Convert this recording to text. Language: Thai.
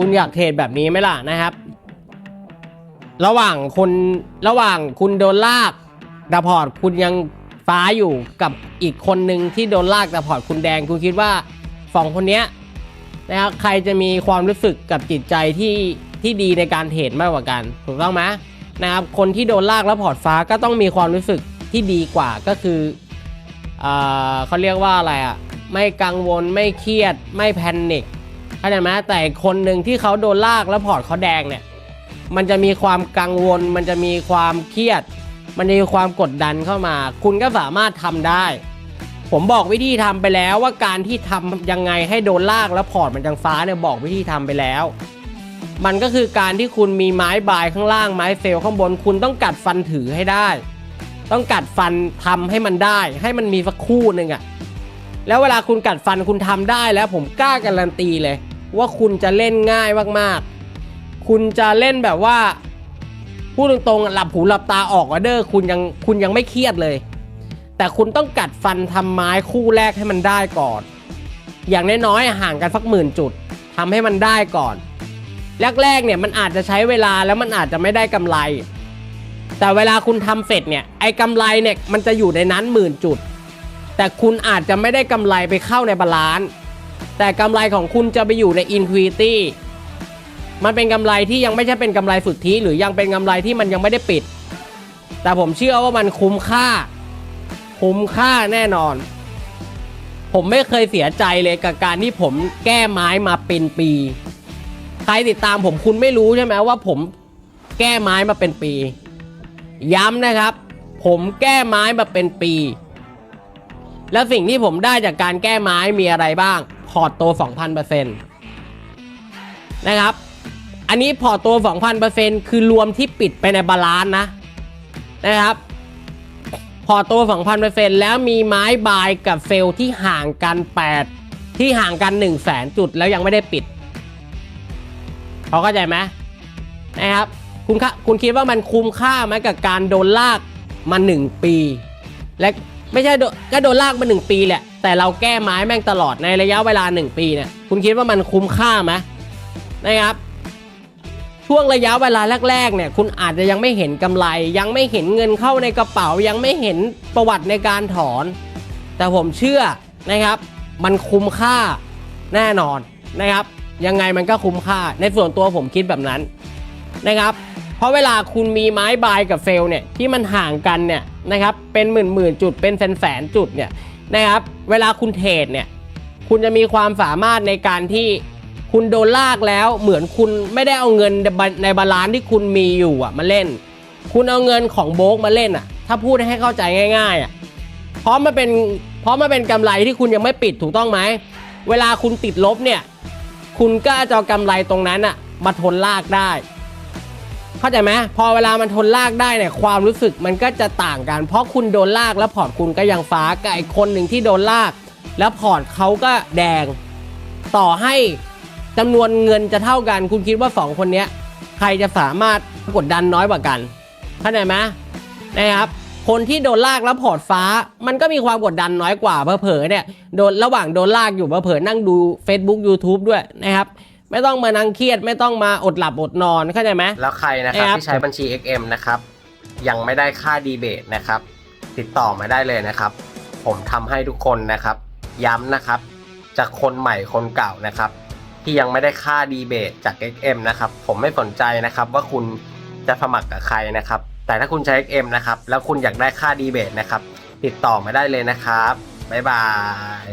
คุณอยากเทรดแบบนี้ไหมล่ะนะครับ ระหว่างคนระหว่างคุณโดนลากแต่พอร์ตคุณยังฟ้าอยู่กับอีกคนหนึ่งที่โดนลากแต่พอร์ตคุณแดงคุณคิดว่าสองคนเนี้ยนะครับใครจะมีความรู้สึกกับจิตใจที่ที่ดีในการเทรดมากกว่ากันถูกต้องไหมนะครับคนที่โดนลากแล้วพอร์ตฟ้าก็ต้องมีความรู้สึกที่ดีกว่าก็คืออ่าเขาเรียกว่าอะไรอะไม่กังวลไม่เครียดไม่แพนิค เข้าใจไหมแต่คนหนึ่งที่เขาโดนลากแล้วพอร์ตเขาแดงเนี่ย มันจะมีความกังวล มันจะมีความเครียด มันจะมีความกดดันเข้ามา คุณก็สามารถทำได้ ผมบอกวิธีทำไปแล้วว่าการที่ทำยังไงให้โดนลากแล้วพอร์ตมันจังฟ้าเนี่ยบอกวิธีทำไปแล้ว มันก็คือการที่คุณมีไม้บายข้างล่างไม้เซลข้างบน คุณต้องกัดฟันถือให้ได้ ต้องกัดฟันทำให้มันได้ ให้มันมีสักคู่หนึ่งอะแล้วเวลาคุณกัดฟันคุณทำได้แล้วผมกล้าการันตีเลย ว่าคุณจะเล่นง่ายมากๆ คุณจะเล่นแบบว่าพูดตรงๆหลับหูหลับตาออกออเดอร์ คุณยังคุณยังไม่เครียดเลย แต่คุณต้องกัดฟันทำไม้คู่แรกให้มันได้ก่อน อย่างน้อยๆห่างกันสักหมื่นจุดทำให้มันได้ก่อน แรกๆเนี่ยมันอาจจะใช้เวลาแล้วมันอาจจะไม่ได้กำไร แต่เวลาคุณทำเสร็จเนี่ยไอ้กำไรเนี่ยมันจะอยู่ในนั้นหมื่นจุด แต่คุณอาจจะไม่ได้กำไรไปเข้าในบาลานซ์ แต่กำไรของคุณจะไปอยู่ในอินฟินิตี้มันเป็นกำไรที่ยังไม่ใช่เป็นกำไรสุทธิหรือยังเป็นกำไรที่มันยังไม่ได้ปิด แต่ผมเชื่อว่ามันคุ้มค่า คุ้มค่าแน่นอน ผมไม่เคยเสียใจเลยกับการที่ผมแก้ไม้มาเป็นปี ใครติดตามผมคุณไม่รู้ใช่ไหมว่าผมแก้ไม้มาเป็นปี ย้ำนะครับ ผมแก้ไม้มาเป็นปี แล้วสิ่งที่ผมได้จากการแก้ไม้มีอะไรบ้าง ร์ตโต 2,000%นะครับ อันนี้พอร์ตโต 2,000%คือรวมที่ปิดไปในบาลานซ์นะนะครับ พอร์ตโต 2,000%แล้วมีไม้บายกับเฟลที่ห่างกัน 8 ที่ห่างกัน 1 0 0 0 0แสนจุดแล้วยังไม่ได้ปิดพอเข้าใจไหมนะครับคุณค่าคุณคิดว่ามันคุ้มค่าไหมกับการโดนลากมา 1 ปี และไม่ใช่โดนก็โดนลากมา 1 ปีแหละ แต่เราแก้ไม้แม่งตลอดในระยะเวลา 1 ปีเนี่ยคุณคิดว่ามันคุ้มค่าไหมนะครับ ช่วงระยะเวลาแรก ๆ เนี่ย คุณอาจจะยังไม่เห็นกำไร ยังไม่เห็นเงินเข้าในกระเป๋า ยังไม่เห็นประวัติในการถอน แต่ผมเชื่อนะครับ มันคุ้มค่าแน่นอนนะครับ ยังไงมันก็คุ้มค่าในส่วนตัวผมคิดแบบนั้นนะครับเพราะเวลาคุณมีไม้บายกับเฟลเนี่ยที่มันห่างกันเนี่ยนะครับเป็นหมื่นหมื่นๆจุดเป็นแสนแสนๆจุดเนี่ย นะครับ เวลาคุณเทรดเนี่ย คุณจะมีความสามารถในการที่คุณโดนลากแล้วเหมือนคุณไม่ได้เอาเงินในบาลานซ์ที่คุณมีอยู่อะมาเล่น คุณเอาเงินของโบกมาเล่นอะ ถ้าพูดให้เข้าใจง่าย ๆอะเพราะมันเป็นเพราะมันเป็นกำไรที่คุณยังไม่ปิดถูกต้องไหมเวลาคุณติดลบเนี่ย คุณก็จะเอากำไรตรงนั้นอะมาทนลากได้ เข้าใจไหมพอเวลามันทนลากได้เนี่ยความรู้สึกมันก็จะต่างกัน เพราะคุณโดนลากแล้วพอร์ตคุณก็ยังฟ้ากับอีกคนหนึ่งที่โดนลาก แล้วพอร์ตเขาก็แดง ต่อให้จำนวนเงินจะเท่ากัน คุณคิดว่าสองคนเนี้ยใครจะสามารถกดดันน้อยกว่ากันเข้าใจไหมนะครับคนที่โดนลากแล้วพอร์ตฟ้า มันก็มีความกดดันน้อยกว่าเผลอเนี่ยโดนระหว่างโดนลากอยู่เผลอนั่งดู Facebook YouTube ด้วยนะครับ ไม่ต้องมานั่งเครียดไม่ต้องมาอดหลับอดนอนเข้าใจไหม แล้วใครนะครับครับ ที่ใช้บัญชี XM นะครับ ยังไม่ได้ค่าดีเบตนะครับ ติดต่อมาได้เลยนะครับ ผมทำให้ทุกคนนะครับ ย้ำนะครับจากคนใหม่คนเก่านะครับ ที่ยังไม่ได้ค่าดีเบตจาก XM นะครับ ผมไม่สนใจนะครับว่าคุณจะสมัครกับใครนะครับ แต่ถ้าคุณใช้ XM นะครับ แล้วคุณอยากได้ค่าดีเบตนะครับ ติดต่อมาได้เลยนะครับบ๊ายบาย